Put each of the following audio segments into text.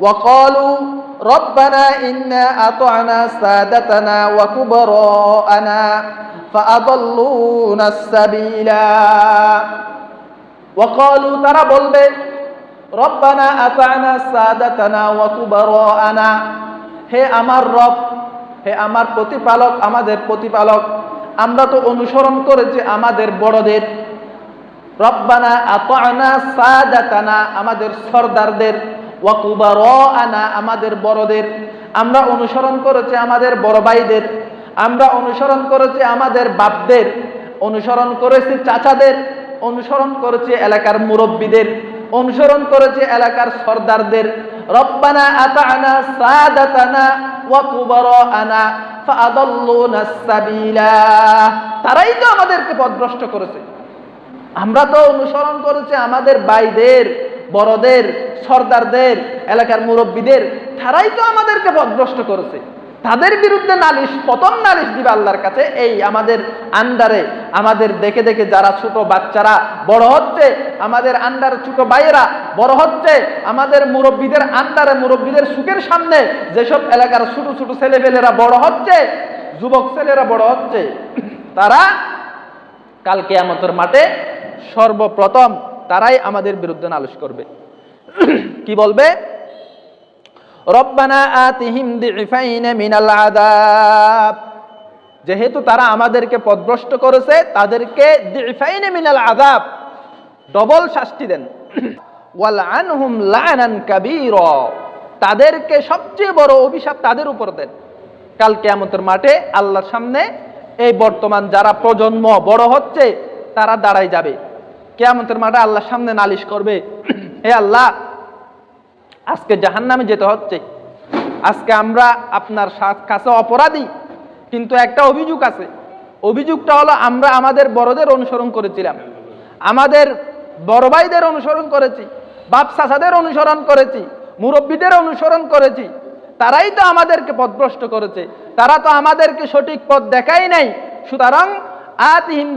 وقالوا ربنا إنا أطعنا سادتنا وكبراءنا فأضلونا السبيلا وقالوا ترى বলবে রব্বানা আতানা সাদাতানা ওয়া কুবারানা হে আমার রব হে আমার প্রতিপালক আমাদের প্রতিপালক আমরা তো অনুসরণ করেছি আমাদের বড়দের রব্বানা আতানা সাদাতানা আমাদের সর্দারদের ওয়া কুবারানা আমাদের বড়দের। আমরা অনুসরণ করেছি আমাদের বড় ভাইদের। আমরা অনুসরণ করেছি আমাদের বাপদের। অনুসরণ করেছি চাচাদের। অনুসরণ করেছি এলাকার মুরব্বীদের। অনুসরণ করেছে এলাকার সর্দারদের। রব্বানা আতানা সাদাতানা ওয়া কুবারানা সাবিলা। তারাই তো আমাদেরকে পথভ্রষ্ট করেছে। আমরা তো অনুসরণ করেছি আমাদের ভাইদের। বড়দের, সর্দারদের, এলাকার মুরব্বীদের, তারাই তো আমাদেরকে পথভ্রষ্ট করেছে। তাদের বিরুদ্ধে নালিশ, প্রথম নালিশ দিবে আল্লাহর কাছে, এই আমাদের আন্ডারে, আমাদের দেখে দেখে যারা ছোট বাচ্চারা বড় হচ্ছে, আমাদের আন্ডার ছোট ভাইয়েরা বড় হচ্ছে, আমাদের মুরব্বীদের আন্ডারে মুরব্বীদের সুখের সামনে যেসব এলাকার ছোট ছোট ছেলেপেলেরা বড় হচ্ছে, যুবক ছেলেরা বড় হচ্ছে, তারা কালকে আমাদের মাঠে সর্বপ্রথম তারাই আমাদের বিরুদ্ধে নালিশ করবে। কি বলবে? রব্বানা আতিহিম মিনাল আযাব। যেহেতু তারা আমাদেরকে পদভ্রষ্ট করেছে, তাদেরকে দিফাইন মিনাল আযাব, ডবল শাস্তি দেন। ওয়াল আনহুম লানান কাবীরা। তাদেরকে সবচেয়ে বড় অভিশাপ তাদের উপর দেন। কাল কিয়ামতের মাঠে আল্লাহর সামনে এই বর্তমান যারা প্রজন্ম বড় হচ্ছে, তারা দাঁড়াই যাবে। কেয়ামতের মাঠে আল্লাহর সামনে নালিশ করবে। হে আল্লাহ, আজকে জাহান্নামে যেতে হচ্ছে। আজকে আমরা আপনার কাছে অপরাধী, কিন্তু একটা অভিযোগ আছে। অভিযোগটা হলো আমরা আমাদের বড়দের অনুসরণ করেছিলাম। আমাদের বড় ভাইদের অনুসরণ করেছি, বাপ চাচাদের অনুসরণ করেছি, মুরব্বীদের অনুসরণ করেছি। তারাই তো আমাদেরকে পথভ্রষ্ট করেছে। তারা তো আমাদেরকে সঠিক পথ দেখাই নাই। সুতরাং আতিহিম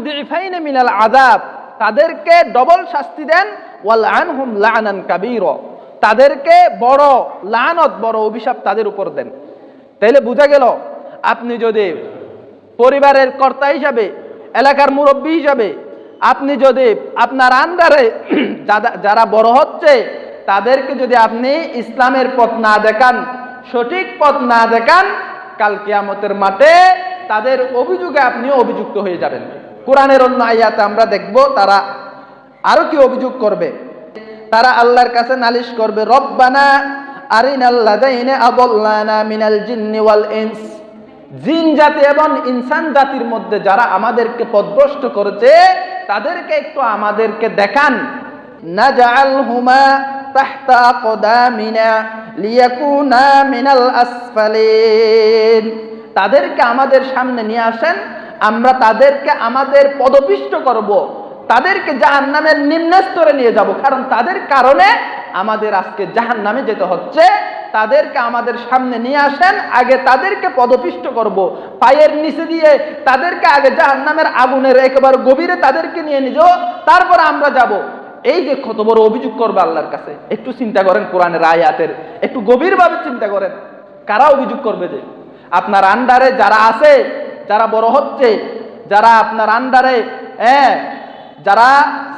মিনাল আযাব। তাদেরকে ডবল শাস্তি দেন, ওয়াল আনহুম লানান কাবীরা। তাদেরকে বড় লানত, বড় অভিশাপ তাদের উপর দেন। তাইলে বোঝা গেল, আপনি যদি পরিবারের কর্তা হিসাবে, এলাকার মুরব্বী হিসাবে, আপনি যদি আপনার আন্ডারে যারা- বড় হচ্ছে, তাদেরকে যদি আপনি ইসলামের পথ না দেখান, সঠিক পথ না দেখান, কাল কিয়ামতের মাঠে তাদের অভিযোগে আপনি অভিযুক্ত হয়ে যাবেন। কোরআনের অন্য আয়াতে আমরা দেখব, তারা আরও কি অভিযোগ করবে? তারা আল্লাহর কাছে নালিশ করবে, রব্বানা আরিনাল্লাদাইনে আদাল্লানা মিনাল জিন্নি জিন জাতি এবং ইনসান জাতির মধ্যে যারা আমাদেরকে পদভ্রষ্ট করেছে, তাদেরকে একটু আমাদেরকে দেখান। নাজআলহুমা তাহতা আকদামিনা লিয়াকুনা মিনাল আসফালিন। তাদেরকে আমাদের সামনে নিয়ে আসেন আমরা তাদেরকে আমাদের পদপিষ্ট করব, তাদেরকে জাহান নামের নিম্ন স্তরে নিয়ে যাব। কারণ তাদের কারণে আমাদের আজকে জাহান নামে যেতে হচ্ছে। তাদেরকে আমাদের সামনে নিয়ে আসেন, আগে তাদেরকে পদপিষ্ট করব। পায়ের নিচে দিয়ে তাদেরকে আগে জাহান নামের আগুনের একেবারে গভীরে তাদেরকে নিয়ে নিজ তারপর আমরা যাব। এই যে কত বড় অভিযোগ করবে আল্লাহর কাছে। একটু চিন্তা করেন কোরআনের আয়াতের। একটু গভীরভাবে চিন্তা করেন। কারা অভিযোগ করবে যে, আপনার আন্ডারে যারা আছে যারা বড় হচ্ছে, যারা আপনার আন্ডারে হ্যাঁ যারা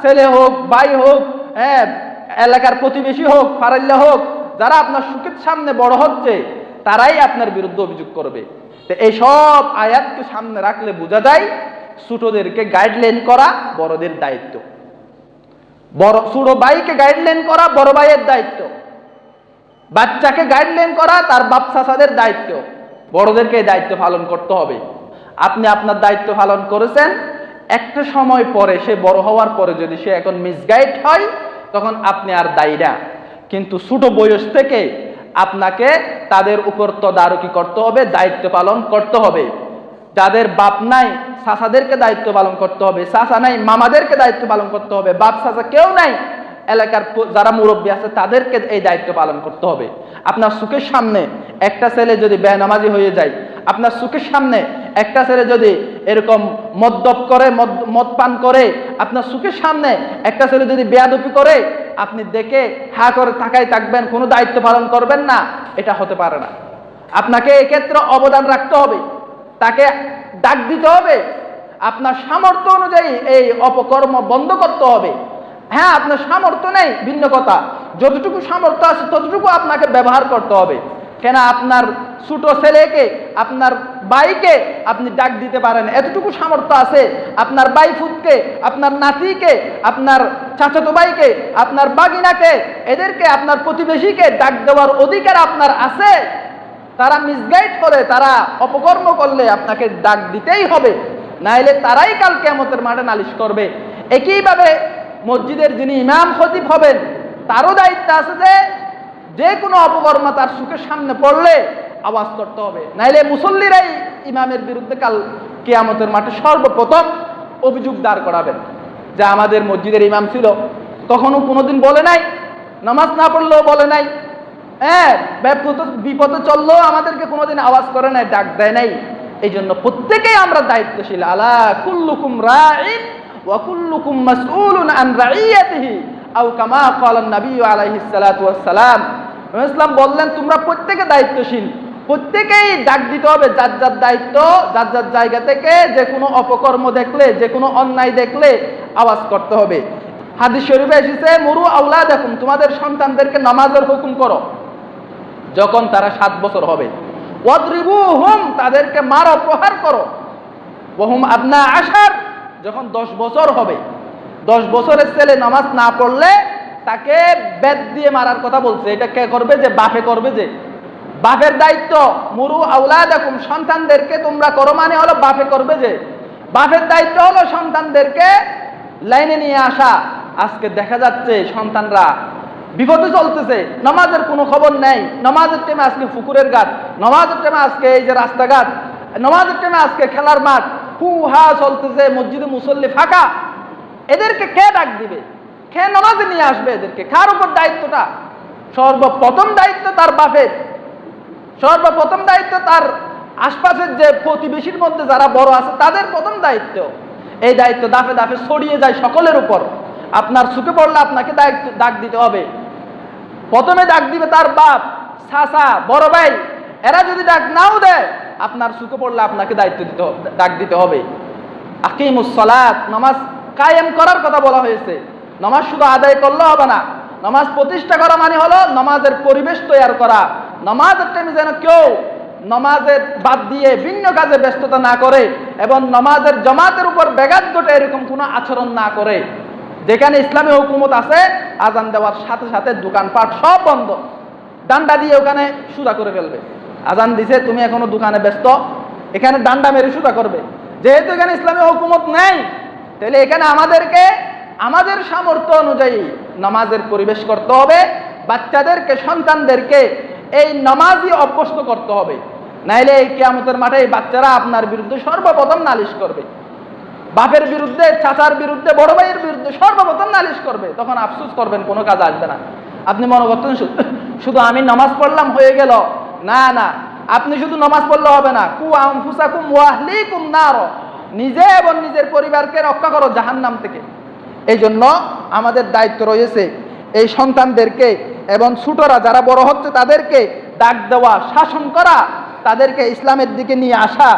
ছেলে হোক, ভাই হোক হ্যাঁ এলাকার প্রতিবেশী হোক, ফারাল্লা হোক, যারা আপনার সুখের সামনে বড় হচ্ছে, তারাই আপনার বিরুদ্ধে অভিযোগ করবে। এই সব আয়াতকে সামনে রাখলে বোঝা যায়, ছোটদেরকে গাইডলাইন করা বড়দের দায়িত্ব। বড়, ছোট ভাইকে গাইডলাইন করা বড় ভাইয়ের দায়িত্ব। বাচ্চাকে গাইডলাইন করা তার বাপ চাচাদের দায়িত্ব। বড়দেরকে দায়িত্ব পালন করতে হবে। আপনি আপনার দায়িত্ব পালন করেছেন। একটা সময় পরে সে বড় হওয়ার পরে যদি সে এখন মিসগাইড হয়, তখন আপনি আর দায়ী না। কিন্তু ছোট বয়স থেকে আপনাকে তাদের উপর তদারকি করতে হবে, দায়িত্ব পালন করতে হবে। যাদের বাপ নাই সাসাদেরকে দায়িত্ব পালন করতে হবে। সাসা নাই, মামাদেরকে দায়িত্ব পালন করতে হবে। বাপ সাসা কেউ নাই, এলাকার যারা মুরব্বী আছে, তাদেরকে এই দায়িত্ব পালন করতে হবে। আপনার সুখের সামনে একটা ছেলে যদি বেনামাজি হয়ে যায় আপনার সুখের সামনে একটা ছেলে যদি এরকম মদ্যপ করে, মদ পান করে, আপনার সুখের সামনে একটা ছেলে যদি বেয়াদপি করে, আপনি দেখে হা করে তাকাই থাকবেন, কোনো দায়িত্ব পালন করবেন না, এটা হতে পারে না। আপনাকে এক্ষেত্রে অবদান রাখতে হবে, তাকে ডাক দিতে হবে, আপনার সামর্থ্য অনুযায়ী এই অপকর্ম বন্ধ করতে হবে। হ্যাঁ আপনার সামর্থ্য নেই, ভিন্ন কথা। যতটুকু সামর্থ্য আছে, ততটুকু আপনাকে ব্যবহার করতে হবে। কেন আপনার ছোটো ছেলেকে, আপনার বাইকে আপনি ডাক দিতে পারেন? এতটুকু সামর্থ্য আছে। আপনার বাইফুতকে আপনার নাতিকে, আপনার চাচাতো বাইকে আপনার বাগিনাকে এদেরকে, আপনার প্রতিবেশীকে ডাক দেওয়ার অধিকার আপনার আছে? তারা মিসগাইড করে, তারা অপকর্ম করলে আপনাকে ডাক দিতেই হবে। নাইলে তারাই কাল কেমতের মাঠে নালিশ করবে। একইভাবে মসজিদের যিনি ইমাম খতিব হবেন, তারও দায়িত্ব আছে যে যে কোনো অপকর্ম তার সুখের সামনে পড়লে আওয়াজ করতে হবে। নাইলে মুসল্লিরাই ইমামের বিরুদ্ধে কাল কেয়ামতের মাঠে সর্বপ্রথম অভিযোগ দাঁড় করাবেন যে আমাদের মসজিদের ইমাম ছিল। তখনও কোনোদিন বলে নাই, নামাজ না পড়লেও বলে নাই। হ্যাঁ বিপদ চললেও আমাদেরকে কোনোদিন আওয়াজ করে নাই, ডাক দেয় নাই। এই জন্য প্রত্যেকেই আমরা দায়িত্বশীল। আলা কুল্লুকুম রাইন ওয়া কুল্লুকুম মাসউলুন আন রাইয়াতিহি। আও কামা ক্বালা নবী আলাইহিস সালাতু ওয়াস সালাম। ইসলাম বললেন, তোমরা প্রত্যেকে দায়িত্বশীল। প্রত্যেকেই ডাক দিতে হবে যার যার দায়িত্ব, যার যার জায়গা থেকে যে কোনো অপকর্ম দেখলে, যে কোনো অন্যায় দেখলে আওয়াজ করতে হবে। হাদিস শরীফে এসেছে, মুরু আউলা দেখুন তোমাদের সন্তানদেরকে নামাজের হুকুম করো যখন তারা সাত বছর হবে। হুম তাদেরকে মারো, প্রহার করো। বহুম আপনা আসার যখন দশ বছর হবে। দশ বছরের ছেলে নামাজ না পড়লে তাকে বেদ দিয়ে মারার কথা বলছে। এটা কে করবে যে, বাপে করবে যে। বাপের দায়িত্ব, মুরু আউলা দেখুন সন্তানদেরকে তোমরা করো মানে হলো বাপে করবে যে। বাপের দায়িত্ব হলো সন্তানদেরকে লাইনে নিয়ে আসা। আজকে দেখা যাচ্ছে সন্তানরা বিপদে চলতেছে। নামাজের কোনো খবর নেই। নামাজের টাইমে আজকে পুকুরের ঘাট। নামাজের টাইমে আজকে এই যে রাস্তাঘাট। নামাজের টাইমে আজকে খেলার মাঠ। হু হা চলতেছে। মসজিদে মুসল্লি ফাঁকা। এদেরকে কে ডাক দিবে? কে নামাজে নিয়ে আসবে এদেরকে। কার উপর দায়িত্বটা? সর্বপ্রথম দায়িত্ব তার বাপের। সর্বপ্রথম দায়িত্ব তার আশপাশের যে প্রতিবেশীর মধ্যে যারা বড় আছে, তাদের প্রথম দায়িত্ব। এই দায়িত্ব দাফে দাফে ছড়িয়ে যায় সকলের উপর। আপনার সুখে পড়লে আপনাকে দায়িত্ব ডাক দিতে হবে। প্রথমে ডাক দিবে তার বাপ সাসা বড় ভাই। এরা যদি ডাক নাও দেয়, আপনার সুখে পড়লে আপনাকে দায়িত্ব দিতে ডাক দিতে হবে। আকিমুস সালাত, নামাজ কায়েম করার কথা বলা হয়েছে। নামাজ শুধু আদায় করলে হবে না। নামাজ প্রতিষ্ঠা করা মানে হলো নামাজের পরিবেশ তৈরি করা। নামাজের টাইমে যেন কেউ নামাজের বাদ দিয়ে ভিন্ন কাজে ব্যস্ততা না করে এবং নামাজের জমাতের উপর ব্যাঘাত ঘটে এরকম কোনো আচরণ না করে। যেখানে ইসলামী হুকুমত আছে, আজান দেওয়ার সাথে সাথে দোকানপাট সব বন্ধ। ডান্ডা দিয়ে ওখানে সুদা করে ফেলবে। আজান দিছে, তুমি এখনও দোকানে ব্যস্ত। এখানে ডান্ডা মেরে সুদা করবে। যেহেতু এখানে ইসলামী হুকুমত নেই, তাহলে এখানে আমাদেরকে আমাদের সামর্থ্য অনুযায়ী নামাজের পরিবেশ করতে হবে, বাচ্চাদেরকে, সন্তানদেরকে এই নামাজই অভ্যস্ত করতে হবে। নাইলে এই কেয়ামতের মাঠে বাচ্চারা আপনার বিরুদ্ধে সর্বপ্রথম নালিশ করবে। বাপের বিরুদ্ধে, চাচার বিরুদ্ধে, বড় ভাইয়ের বিরুদ্ধে সর্বপ্রথম নালিশ করবে। তখন আফসুস করবেন, কোনো কাজ আসবে না। আপনি মনে করতেন শুধু আমি নামাজ পড়লাম, হয়ে গেল? না না। আপনি শুধু নামাজ পড়লে হবে না। কু আনফুসাকুম ওয়াহলিকুম নার। নিজে এবং নিজের পরিবারকে রক্ষা করো জাহান্নাম থেকে। এই জন্য আমাদের দায়িত্ব রয়েছে এই সন্তানদেরকে এবং ছোটরা যারা বড় হচ্ছে তাদেরকে ডাক দেওয়া, শাসন করা, তাদেরকে ইসলামের দিকে নিয়ে আসা,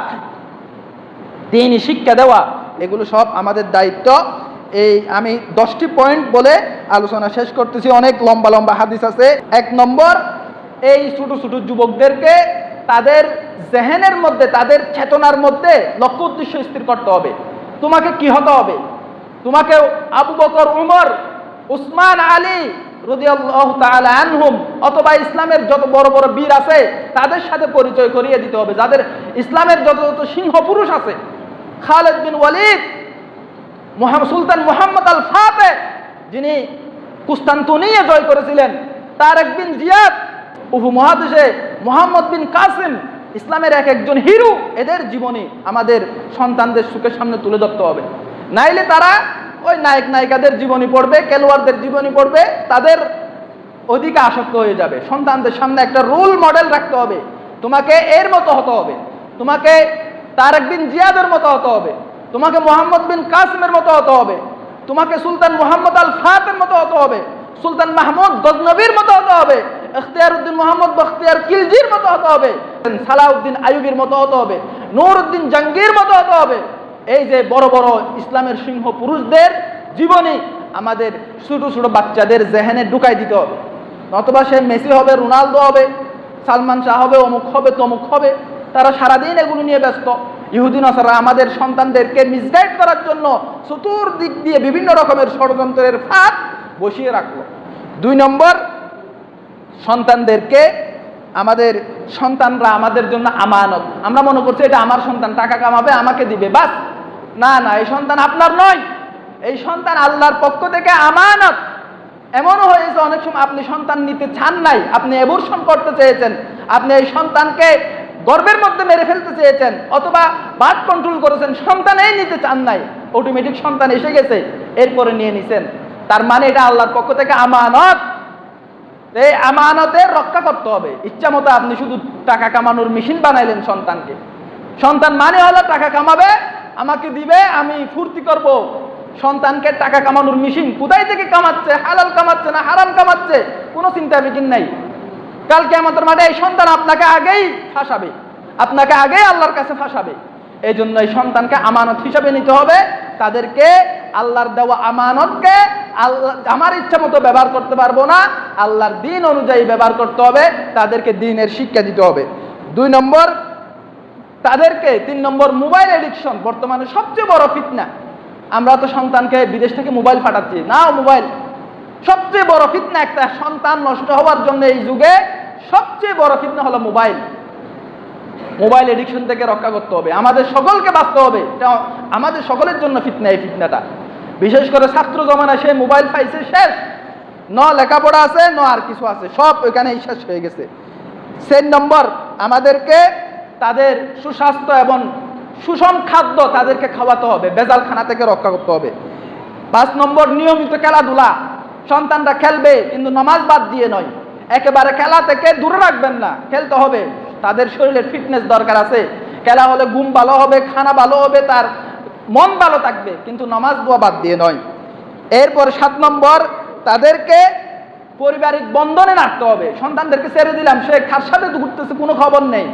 দিনই শিক্ষা দেওয়া, এগুলো সব আমাদের দায়িত্ব। এই আমি দশটি পয়েন্ট বলে আলোচনা শেষ করতেছি, অনেক লম্বা লম্বা হাদিস আছে। এক নম্বর, এই ছোট ছোট যুবকদেরকে তাদের জেহেনের মধ্যে, তাদের চেতনার মধ্যে লক্ষ্য উদ্দেশ্য স্থির করতে হবে। তোমাকে কি হতে হবে? তোমাকে আবু বকর, উমর, উসমান, আলী আনহুম অথবা ইসলামের যত বড় বড় বীর আছে, তাদের সাথে পরিচয় করিয়ে দিতে হবে। যাদের ইসলামের যত যত সিংহ পুরুষ আছে, খালেদ বিন ওয়ালিদ সুলতান মোহাম্মদ আল ফাতে যিনি কুস্তান্তনিয়ে জয় করেছিলেন, তারেক বিন জিয়াদ, উপমহাদেশে মোহাম্মদ বিন কাসিম, ইসলামের এক একজন হিরু, এদের জীবনী আমাদের সন্তানদের সুখের সামনে তুলে ধরতে হবে। নাইলে তারা ওই নায়ক নায়িকাদের জীবনী পড়বে, খেলোয়াড়দের জীবনী পড়বে, তাদের ওদিকে আসক্ত হয়ে যাবে। সন্তানদের সামনে একটা রোল মডেল রাখতে হবে। তোমাকে এর মতো হতে হবে। তোমাকে তারেক বিন জিয়াদের মতো হতে হবে। তোমাকে মোহাম্মদ বিন কাসিমের মতো হতে হবে। তোমাকে সুলতান মোহাম্মদ আল ফাতের মতো হতে হবে। সুলতান মাহমুদ গজনবীর মতো হতে হবে। উদ্দিন মোহাম্মদ বখতিয়ার কিলজির মতো হতে হবে। সালাউদ্দিন আয়ুবের মতো হতে হবে। নূর উদ্দিন জাঙ্গির মতো হতে হবে। এই যে বড় বড় ইসলামের সিংহ পুরুষদের জীবনী আমাদের ছোট ছোট বাচ্চাদের জেহেনে ঢুকাই দিতে হবে। নতবা সে মেসি হবে, রোনালদো হবে, সালমান শাহ হবে, অমুক হবে, তমুক হবে, তারা সারাদিন এগুলো নিয়ে ব্যস্ত। ইহুদিন আসারা আমাদের সন্তানদেরকে মিসগাইড করার জন্য চতুর্দিক দিয়ে বিভিন্ন রকমের ষড়যন্ত্রের ফাঁক বসিয়ে রাখল। দুই নম্বর, সন্তানদেরকে আমাদের সন্তানরা আমাদের জন্য আমানত। আমরা মনে করছি এটা আমার সন্তান, টাকা কামাবে, আমাকে দিবে, বাস। না না, এই সন্তান আপনার নয়। এই সন্তান আল্লাহর পক্ষ থেকে আমানত। এমনও হয়েছে অনেক সময় আপনি সন্তান নিতে চান নাই, আপনি এবর্ষণ করতে চেয়েছেন, আপনি এই সন্তানকে গর্বের মধ্যে মেরে ফেলতে চেয়েছেন, অথবা বাদ কন্ট্রোল করেছেন, সন্তানেই নিতে চান নাই অটোমেটিক সন্তান এসে গেছে, এরপরে নিয়ে নিছেন। তার মানে এটা আল্লাহর পক্ষ থেকে আমানত। এই আমানতের রক্ষা করতে হবে। ইচ্ছা মতো আপনি শুধু টাকা কামানোর মেশিন বানাইলেন সন্তানকে। সন্তান মানে হলো টাকা কামাবে আমাকে দিবে, আমি ফুর্তি করব। সন্তানকে টাকা কামানোর মেশিন কোথায় থেকে কামাচ্ছে? হালাল কামাচ্ছে না হারাম কামাচ্ছে? কোনো চিন্তা ফিকির নাই। কালকে আমাদের মাঠে এই সন্তান আপনাকে আগেই ফাঁসাবে। আপনাকে আগেই আল্লাহর কাছে ফাঁসাবে। এই জন্য এই সন্তানকে আমানত হিসাবে নিতে হবে। তাদেরকে আল্লাহর দেওয়া আমানতকে আল্লাহ, আমার ইচ্ছা মতো ব্যবহার করতে পারব না। আল্লাহর দিন অনুযায়ী ব্যবহার করতে হবে। তাদেরকে দিনের শিক্ষা দিতে হবে। দুই নম্বর তাদেরকে তিন নম্বর মোবাইল এডিকশন বর্তমানে সবচেয়ে বড় ফিতনা। আমরা তো সন্তানকে বিদেশ থেকে মোবাইল ফাটাচ্ছি। না মোবাইল। সবচেয়ে বড় ফিতনা একটা, সন্তান নষ্ট হওয়ার জন্য এই যুগে সবচেয়ে বড় ফিতনা হলো মোবাইল। মোবাইল এডিকশন থেকে রক্ষা করতে হবে। আমাদের সকলকে বাঁচতে হবে। এটা আমাদের সকলের জন্য ফিতনা, এই ফিতনাটা। বিশেষ করে ছাত্র জমানায় সে মোবাইল পাইছে শেষ। ন লেখাপড়া আছে, ন আর কিছু আছে। সব ওইখানেই শেষ হয়ে গেছে। সেন নম্বর, আমাদেরকে তাদের সুস্বাস্থ্য এবং সুষম খাদ্য তাদেরকে খাওয়াতে হবে বেজাল খানা থেকে রক্ষা করতে হবে। পাঁচ নম্বর নিয়মিত খেলাধুলা, সন্তানরা খেলবে কিন্তু নামাজ বাদ দিয়ে নয়। একেবারে খেলা থেকে দূরে রাখবেন না, খেলতে হবে। তাদের শরীরের ফিটনেস দরকার আছে। খেলা হলে ঘুম ভালো হবে, খানা ভালো হবে, তার মন ভালো থাকবে, কিন্তু নামাজ দোয়া বাদ দিয়ে নয়। এরপর সাত নম্বর, তাদেরকে পারিবারিক বন্ধনে রাখতে হবে। সন্তানদেরকে ছেড়ে দিলাম, সে কার সাথে ঘুরতেছে কোনো খবর নেই।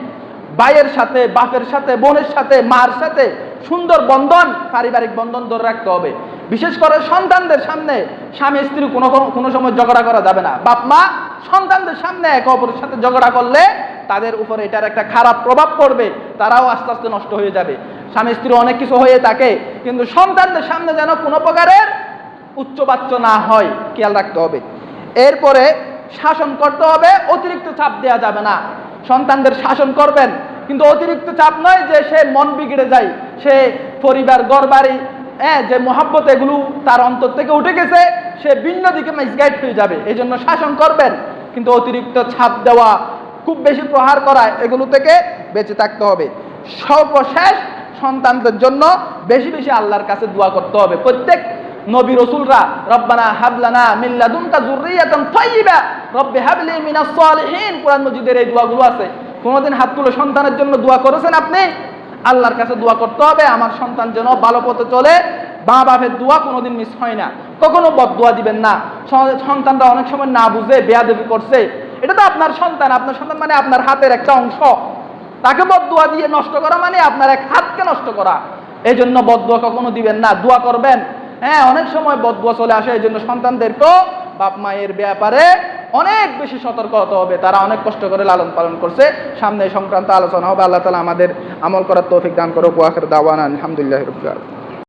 ভাইয়ের সাথে, বাপের সাথে, বোনের সাথে, মার সাথে সুন্দর বন্ধন, পারিবারিক বন্ধন ধরে রাখতে হবে। বিশেষ করে সন্তানদের সামনে স্বামী স্ত্রী কোনো কোনো সময় ঝগড়া করা যাবে না। বাপ, মা সন্তানদের সামনে একে অপরের সাথে ঝগড়া করলে তাদের উপরে এটার একটা খারাপ প্রভাব পড়বে, তারাও আস্তে আস্তে নষ্ট হয়ে যাবে। স্বামী স্ত্রী অনেক কিছু হয়ে থাকে, কিন্তু সন্তানদের সামনে যেন কোনো প্রকারের উচ্চবাচ্য না হয়, খেয়াল রাখতে হবে। এরপরে শাসন করতে হবে, অতিরিক্ত চাপ দেওয়া যাবে না। সন্তানদের শাসন করবেন। কিন্তু অতিরিক্ত চাপ নয় যে সে মন বিগড়ে যায়, সে পরিবার গড়বাড়ি হ্যাঁ যে মহাব্বত এগুলো তার অন্তর থেকে উঠে গেছে, সে ভিন্ন দিকে মিসগাইড হয়ে যাবে। এই জন্য শাসন করবেন। কিন্তু অতিরিক্ত ছাপ দেওয়া, খুব বেশি প্রহার করা, এগুলো থেকে বেঁচে থাকতে হবে। সর্বশেষ সন্তানদের জন্য বেশি বেশি আল্লাহর কাছে দোয়া করতে হবে। প্রত্যেক নবী রসুলরা, রব্বানা হাবলানা মিল্লা মিল্লাদুনকা যুররিয়াতান তাইয়্যিবা রব্বি হাবলি মিনাস সালিহিন। কোরআন মজিদের এই দোয়াগুলো আছে। কোনোদিন হাত তুলে সন্তানের জন্য দোয়া করেছেন আপনি? আল্লাহর কাছে দোয়া করতে হবে, আমার সন্তান যেন ভালো পথে চলে। মা বাপের দোয়া কোনোদিন মিস হয় না। কখনো বদ দোয়া দিবেন না। সন্তানরা অনেক সময় না বুঝে, বেয়াদবি করছে। এটা তো আপনার সন্তান। আপনার সন্তান মানে আপনার হাতের একটা অংশ। তাকে বদুয়া দিয়ে নষ্ট করা মানে আপনার এক হাতকে নষ্ট করা। এই জন্য বদুয়া কখনো দিবেন না। দোয়া করবেন। হ্যাঁ অনেক সময় বদগুয়া চলে আসে, এই জন্য সন্তানদেরকেও বাপ মায়ের ব্যাপারে অনেক বেশি সতর্ক হতে হবে। তারা অনেক কষ্ট করে লালন পালন করছে। সামনে সংক্রান্ত আলোচনা হবে। আল্লাহ তালা আমাদের আমল করার তৌফিক দান করো উপহার দাওয়ান আলহামদুলিল্লাহ রবিল